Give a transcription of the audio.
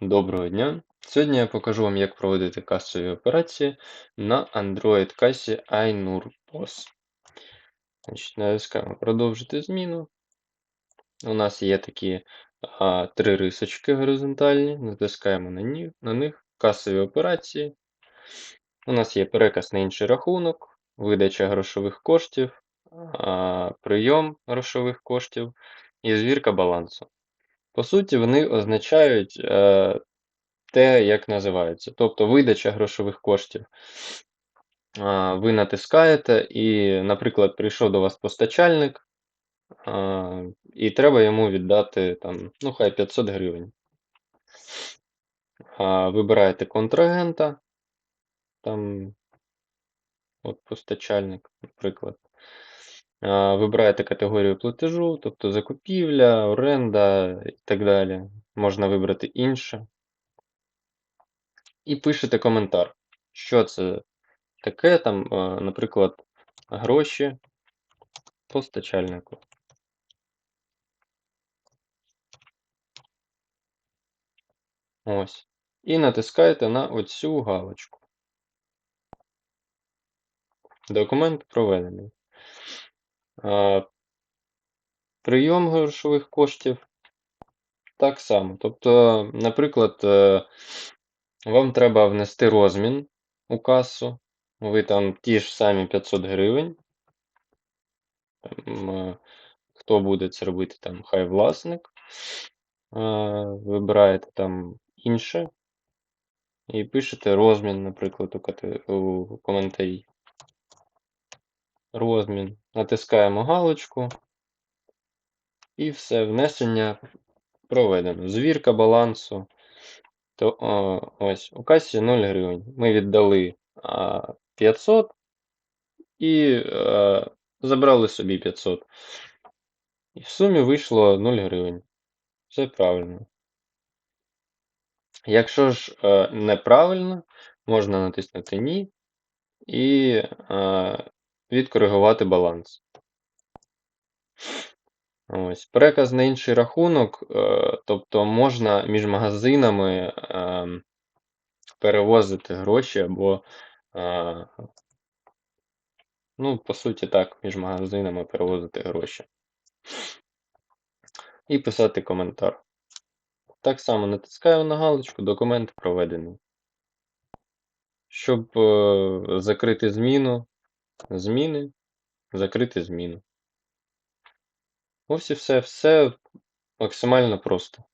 Доброго дня! Сьогодні я покажу вам, як проводити касові операції на Android касі iNur POS. Значить, Натискаємо продовжити зміну. У нас є такі а, три рисочки горизонтальні. Натискаємо на, ні, на них касові операції. У нас є переказ на інший рахунок, видача грошових коштів, а, прийом грошових коштів і звірка балансу. По суті, вони означають е, те, як називається. Тобто видача грошових коштів. А, Ви натискаєте, і, наприклад, прийшов до вас постачальник, а, і треба йому віддати там, ну, хай 500 гривень. А, Вибираєте контрагента, там, от постачальник, наприклад. Вибираєте категорію платежу, тобто закупівля, оренда і так далі. Можна вибрати інше. І пишете коментар, що це таке, там, наприклад, гроші постачальнику. Ось. І натискаєте на оцю галочку. Документ проведений. Прийом грошових коштів так само. Тобто, наприклад, е, вам треба внести розмін у касу. Ви там ті ж самі 500 гривень. Е, Хто буде це робити, там хай власник. Е, Вибираєте там інше. І пишете розмін, наприклад, у коментарі. Розмін. Натискаємо галочку. І все, внесення проведено. Звірка балансу. То, о, ось, у касі 0 гривень. Ми віддали а, 500 і а, забрали собі 500. І в сумі вийшло 0 гривень. Все правильно. Якщо ж е, неправильно, можна натиснути Ні і е, відкоригувати баланс. Ось. Переказ на інший рахунок, е, тобто можна між магазинами е, перевозити гроші або, е, ну, по суті, так, між магазинами перевозити гроші. І писати коментар. Так само натискаю на галочку, документ проведений. Щоб е, закрити зміну, зміни, закрити зміну. Ось і все, все максимально просто.